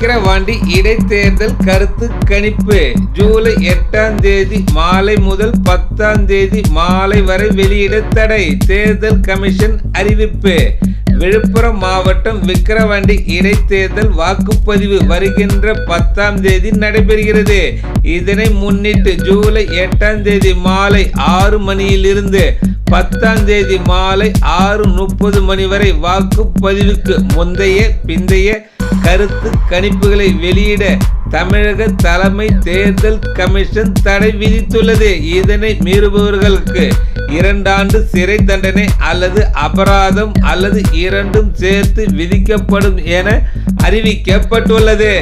விக்கிரவாண்டி இடைத்தேர்தல் கருத்து கணிப்பு. ஜூலை எட்டாம் தேதி மாலை முதல் பத்தாம் தேதி மாலை வரை வெளியிட தடை. தேர்தல் கமிஷன் அறிவிப்பு. விழுப்புரம் மாவட்டம் விக்கிரவாண்டி இடைத்தேர்தல் வாக்குப்பதிவு வருகின்ற பத்தாம் தேதி நடைபெறுகிறது. இதனை முன்னிட்டு ஜூலை எட்டாம் தேதி மாலை ஆறு மணியிலிருந்து பத்தாம் தேதி மாலை ஆறு முப்பது மணி வரை வாக்குப்பதிவுக்கு முந்தைய பிந்தைய கருத்து கணிப்புகளை வெளியிட தமிழக தலைமை தேர்தல் கமிஷன் தடை விதித்துள்ளது. இதனை மீறுபவர்களுக்கு இரண்டாண்டு சிறை தண்டனை அல்லது அபராதம் அல்லது இரண்டும் சேர்த்து விதிக்கப்படும் என அறிவிக்கப்பட்டுள்ளது.